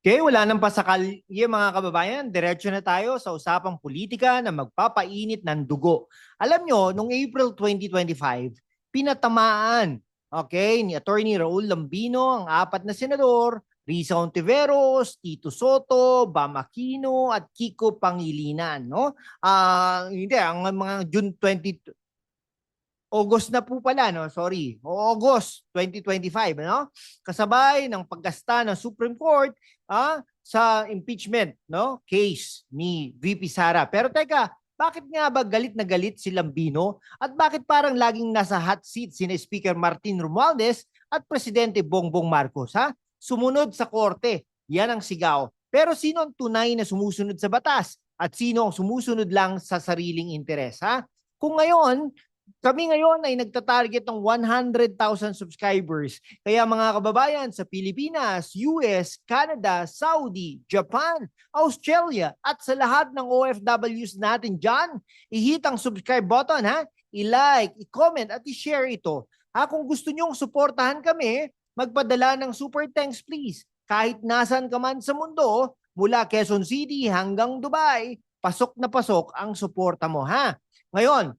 Okay, wala nang pasakalye mga kababayan. Diretso na tayo sa usapang politika na magpapainit ng dugo. Alam nyo, noong April 2025, pinatamaan okay, ni Attorney Raul Lambino ang apat na senador, Risa Ontiveros, Tito Soto, Bam Aquino, at Kiko Pangilinan. No? Ah, hindi, ang mga June 20, August na po pala, no? Sorry. August 2025, no? Kasabay ng paggasta ng Supreme Court ah, sa impeachment, no? Case ni VP Sara. Pero teka, bakit nga ba galit na galit si Lambino at bakit parang laging nasa hot seat si Speaker Martin Romualdez at Presidente Bongbong Marcos, ha? Sumunod sa korte. Yan ang sigaw. Pero sino ang tunay na sumusunod sa batas? At sino ang sumusunod lang sa sariling interes, ha? Kung ngayon, kami ngayon ay nagtatarget ng 100,000 subscribers. Kaya mga kababayan sa Pilipinas, US, Canada, Saudi, Japan, Australia at sa lahat ng OFWs natin dyan, i-hit ang subscribe button ha. I-like, i-comment at i-share ito. Ha, kung gusto nyong suportahan kami, magpadala ng super thanks please. Kahit nasan ka man sa mundo, mula Quezon City hanggang Dubai, pasok na pasok ang suporta mo ha. Ngayon,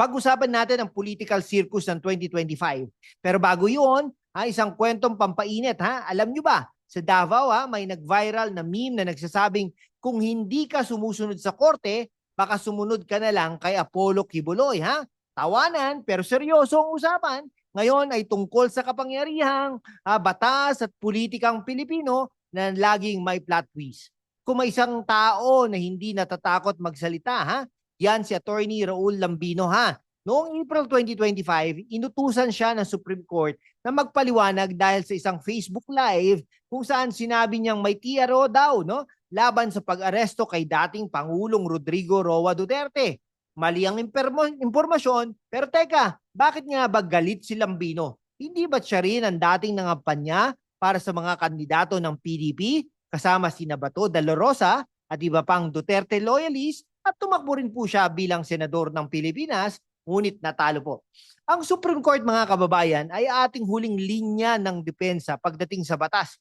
pag-usapan natin ang political circus ng 2025. Pero bago yun, ha, isang kwentong pampainit. Ha? Alam nyo ba, sa Davao ha, may nag-viral na meme na nagsasabing kung hindi ka sumusunod sa korte, baka sumunod ka na lang kay Apollo Kibuloy. Ha? Tawanan pero seryoso ang usapan. Ngayon ay tungkol sa kapangyarihang ha, batas at politikang Pilipino na laging may plot twist. Kung may isang tao na hindi natatakot magsalita, ha, yan si Attorney Raul Lambino ha. Noong April 2025, inutusan siya ng Supreme Court na magpaliwanag dahil sa isang Facebook Live kung saan sinabi niyang may TRO daw no, laban sa pag-aresto kay dating Pangulong Rodrigo Roa Duterte. Mali ang impormasyon, pero teka, bakit nga ba galit si Lambino? Hindi ba siya rin ang dating nangampanya para sa mga kandidato ng PDP kasama si Nabato de la Rosa at iba pang Duterte loyalists at tumakbo rin po siya bilang senador ng Pilipinas, ngunit natalo po. Ang Supreme Court mga kababayan ay ating huling linya ng depensa pagdating sa batas.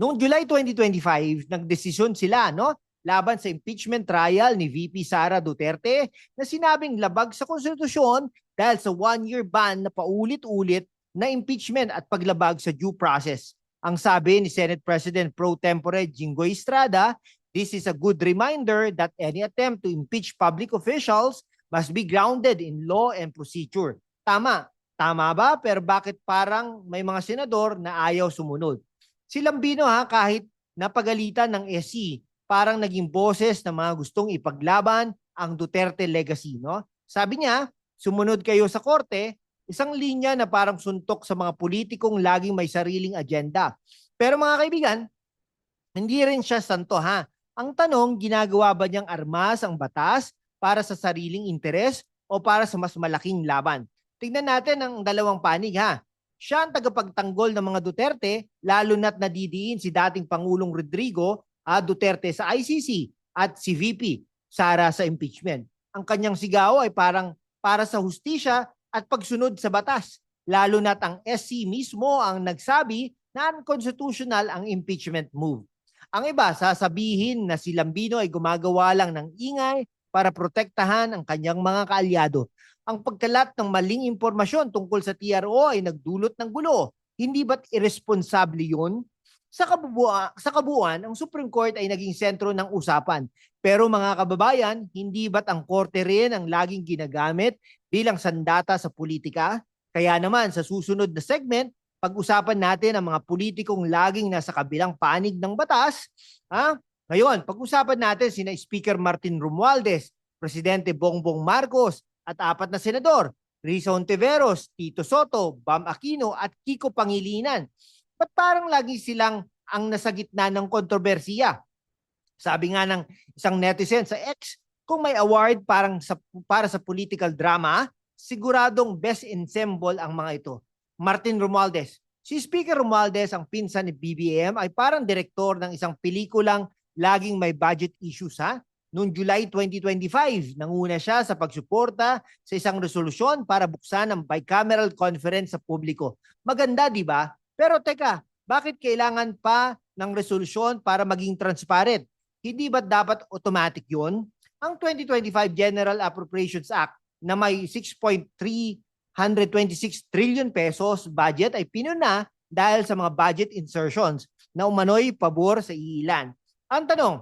Noong July 2025, nagdesisyon sila no, laban sa impeachment trial ni VP Sara Duterte na sinabing labag sa konstitusyon dahil sa one-year ban na paulit-ulit na impeachment at paglabag sa due process. Ang sabi ni Senate President pro tempore Jinggoy Estrada, This is a good reminder that any attempt to impeach public officials must be grounded in law and procedure. Tama. Tama ba? Pero bakit parang may mga senador na ayaw sumunod? Si Lambino ha, kahit napagalitan ng SC, parang naging boses ng mga gustong ipaglaban ang Duterte legacy. No? Sabi niya, sumunod kayo sa korte, isang linya na parang suntok sa mga politikong laging may sariling agenda. Pero mga kaibigan, hindi rin siya santo ha. Ang tanong, ginagawa ba niyang armas ang batas para sa sariling interes o para sa mas malaking laban? Tingnan natin ang dalawang panig ha. Siya ang tagapagtanggol ng mga Duterte, lalo na't nadidiin si dating Pangulong Rodrigo ah, Duterte sa ICC at si VP Sara sa impeachment. Ang kanyang sigaw ay parang para sa hustisya at pagsunod sa batas, lalo na't ang SC mismo ang nagsabi na unconstitutional ang impeachment move. Ang iba, sasabihin na si Lambino ay gumagawa lang ng ingay para protektahan ang kanyang mga kaalyado. Ang pagkalat ng maling impormasyon tungkol sa TRO ay nagdulot ng gulo. Hindi ba't irresponsable yun? Sa, kabubuan, sa kabuuan, ang Supreme Court ay naging sentro ng usapan. Pero mga kababayan, hindi ba't ang korte rin ang laging ginagamit bilang sandata sa politika? Kaya naman sa susunod na segment, pag-usapan natin ang mga politikong laging nasa kabilang panig ng batas. Ha? Ngayon, pag-usapan natin sina Speaker Martin Romualdez, Presidente Bongbong Marcos, at apat na senador, Risa Ontiveros, Tito Soto, Bam Aquino, at Kiko Pangilinan. Ba't parang lagi silang ang nasa gitna ng kontrobersiya? Sabi nga ng isang netizen sa X, kung may award parang sa, para sa political drama, siguradong best ensemble ang mga ito. Martin Romualdez. Si Speaker Romualdez, ang pinsan ni BBM, ay parang direktor ng isang pelikulang laging may budget issues ha. Noong July 2025, nanguna siya sa pagsuporta sa isang resolusyon para buksan ang bicameral conference sa publiko. Maganda, di ba? Pero teka, bakit kailangan pa ng resolusyon para maging transparent? Hindi ba dapat automatic yun? Ang 2025 General Appropriations Act na may 6.326 trillion pesos budget ay pinuna dahil sa mga budget insertions na umano'y pabor sa iilan. Ang tanong,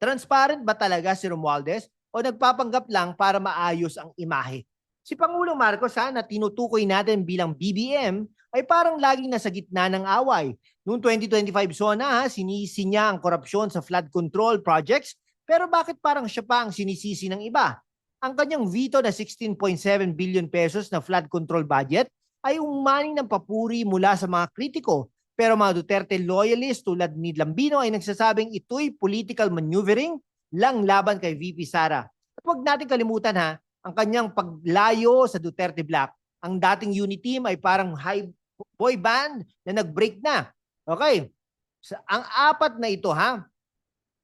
transparent ba talaga si Romualdez o nagpapanggap lang para maayos ang imahe? Si Pangulong Marcos ha, na tinutukoy natin bilang BBM ay parang laging nasa gitna ng away. Noong 2025 SONA, sinisi niya ang korupsyon sa flood control projects pero bakit parang siya pa ang sinisisi ng iba? Ang kanyang veto na 16.7 billion pesos na flood control budget ay umaning ng papuri mula sa mga kritiko. Pero mga Duterte loyalists tulad ni Lambino ay nagsasabing ito'y political maneuvering lang laban kay VP Sara. At huwag natin kalimutan ha, ang kanyang paglayo sa Duterte Black. Ang dating unity team ay parang high boy band na nag-break na. Okay. Ang apat na ito ha,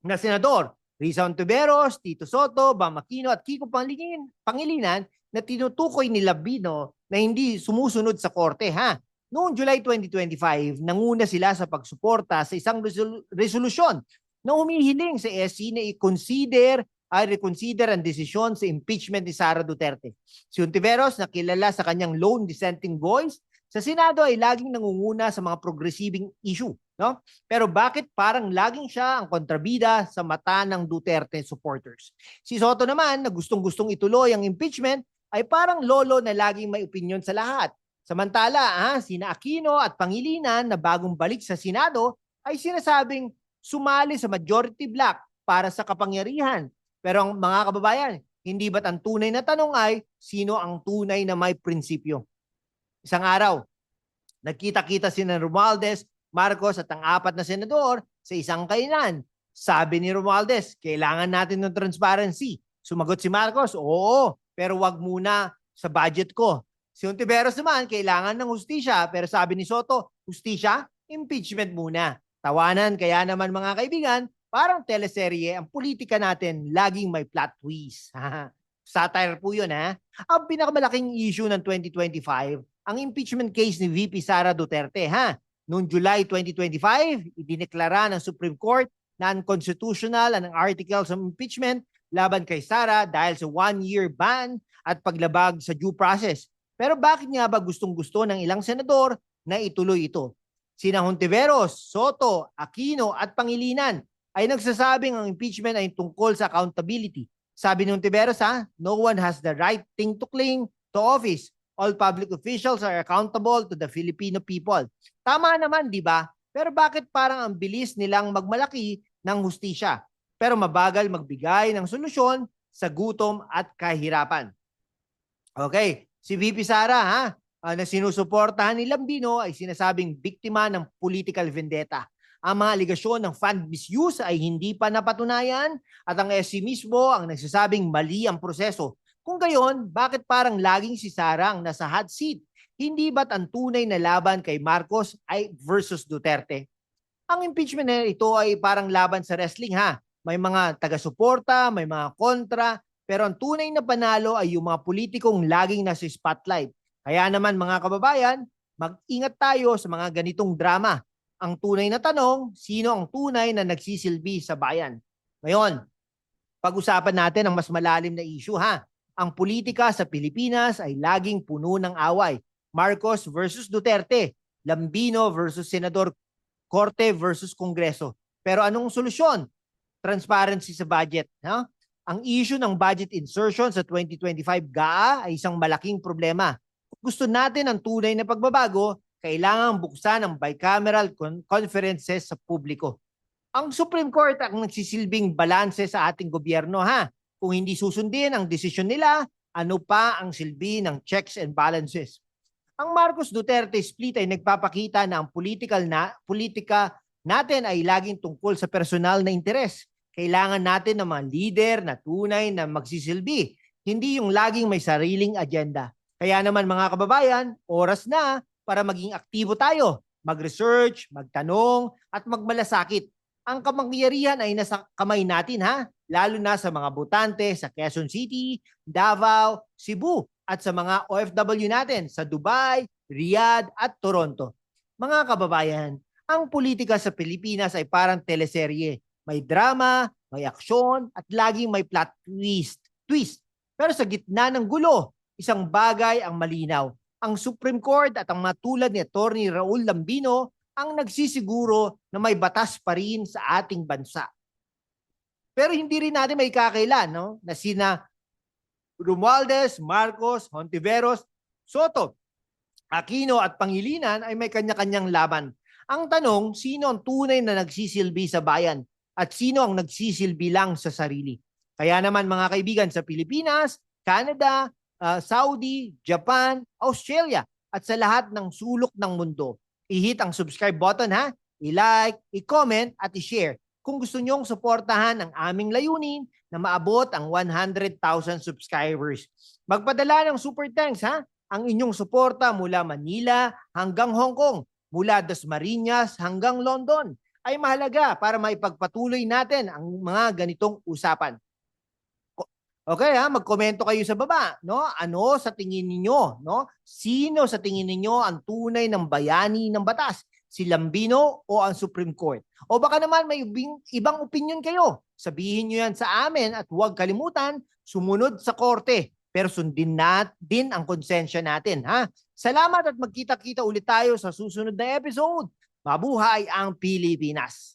na senador, Risa Ontiveros, Tito Soto, Bam Aquino at Kiko Pangilinan, Pangilinan na tinutukoy ni Labino na hindi sumusunod sa korte ha. Noong July 2025, nanguna sila sa pagsuporta sa isang resol- resolusyon na humihiling sa SC na i-consider ay reconsider ang desisyon sa impeachment ni Sara Duterte. Si Ontiveros na kilala sa kanyang lone dissenting voice sa Senado ay laging nangunguna sa mga progressiving issue no? Pero bakit parang laging siya ang kontrabida sa mata ng Duterte supporters? Si Soto naman na gustong-gustong ituloy ang impeachment ay parang lolo na laging may opinion sa lahat. Samantala, ah, sina Aquino at Pangilinan na bagong balik sa Senado ay sinasabing sumali sa majority block para sa kapangyarihan. Pero ang mga kababayan, hindi ba't ang tunay na tanong ay sino ang tunay na may prinsipyo? Isang araw, nagkita-kita si Romualdez Marcos at ang apat na senador sa isang kainan. Sabi ni Romualdez, kailangan natin ng transparency. Sumagot si Marcos, oo, pero wag muna sa budget ko. Si Ontiveros naman, kailangan ng hustisya, pero sabi ni Soto, hustisya, impeachment muna. Tawanan, kaya naman mga kaibigan, parang teleserye, ang politika natin laging may plot twist. Satire po yun ha. Ang pinakamalaking issue ng 2025, ang impeachment case ni VP Sara Duterte ha. Noong July 2025, idineklara ng Supreme Court na unconstitutional ang articles of impeachment laban kay Sara dahil sa one-year ban at paglabag sa due process. Pero bakit nga ba gustong-gusto ng ilang senador na ituloy ito? Sina Hontiveros, Soto, Aquino at Pangilinan ay nagsasabing ang impeachment ay tungkol sa accountability. Sabi ni Hontiveros ha, no one has the right thing to cling to office all public officials are accountable to the Filipino people. Tama naman, di ba? Pero bakit parang ang bilis nilang magmalaki ng hustisya, pero mabagal magbigay ng solusyon sa gutom at kahirapan? Okay, si VP Sara ha, uh, na sinusuportahan ni Lambino ay sinasabing biktima ng political vendetta. Ang mga aligasyon ng fund misuse ay hindi pa napatunayan at ang SC mismo ang nagsasabing mali ang proseso kung gayon, bakit parang laging si Sara ang nasa hot seat? Hindi ba't ang tunay na laban kay Marcos ay versus Duterte? Ang impeachment na ito ay parang laban sa wrestling ha. May mga taga-suporta, may mga kontra, pero ang tunay na panalo ay yung mga politikong laging nasa spotlight. Kaya naman mga kababayan, mag-ingat tayo sa mga ganitong drama. Ang tunay na tanong, sino ang tunay na nagsisilbi sa bayan? Ngayon, pag-usapan natin ang mas malalim na issue ha ang politika sa Pilipinas ay laging puno ng away. Marcos versus Duterte, Lambino versus Senador Corte versus Kongreso. Pero anong solusyon? Transparency sa budget. Ha? Ang issue ng budget insertion sa 2025 GAA ay isang malaking problema. Gusto natin ang tunay na pagbabago, kailangan buksan ang bicameral con- conferences sa publiko. Ang Supreme Court ang nagsisilbing balanse sa ating gobyerno ha. Kung hindi susundin ang desisyon nila, ano pa ang silbi ng checks and balances? Ang Marcos Duterte split ay nagpapakita na ang political na politika natin ay laging tungkol sa personal na interes. Kailangan natin ng mga leader na tunay na magsisilbi, hindi yung laging may sariling agenda. Kaya naman mga kababayan, oras na para maging aktibo tayo, mag-research, magtanong, at magmalasakit. Ang kamangyarihan ay nasa kamay natin ha lalo na sa mga butante sa Quezon City, Davao, Cebu at sa mga OFW natin sa Dubai, Riyadh at Toronto. Mga kababayan, ang politika sa Pilipinas ay parang teleserye. May drama, may aksyon, at laging may plot twist. Twist. Pero sa gitna ng gulo, isang bagay ang malinaw. Ang Supreme Court at ang matulad ni Attorney Raul Lambino ang nagsisiguro na may batas pa rin sa ating bansa. Pero hindi rin natin may kakailan no? na sina Romualdez, Marcos, Hontiveros, Soto, Aquino at Pangilinan ay may kanya-kanyang laban. Ang tanong, sino ang tunay na nagsisilbi sa bayan at sino ang nagsisilbi lang sa sarili? Kaya naman mga kaibigan sa Pilipinas, Canada, uh, Saudi, Japan, Australia at sa lahat ng sulok ng mundo, i-hit ang subscribe button ha, i-like, i-comment at i-share kung gusto nyong suportahan ang aming layunin na maabot ang 100,000 subscribers. Magpadala ng super thanks ha, ang inyong suporta mula Manila hanggang Hong Kong, mula Dasmariñas hanggang London ay mahalaga para maipagpatuloy natin ang mga ganitong usapan. Okay ha, magkomento kayo sa baba, no? Ano sa tingin ninyo, no? Sino sa tingin ninyo ang tunay ng bayani ng batas? Si Lambino o ang Supreme Court? O baka naman may ibang opinion kayo. Sabihin nyo yan sa amin at huwag kalimutan, sumunod sa korte. Pero sundin nat din ang konsensya natin, ha? Salamat at magkita-kita ulit tayo sa susunod na episode. Mabuhay ang Pilipinas!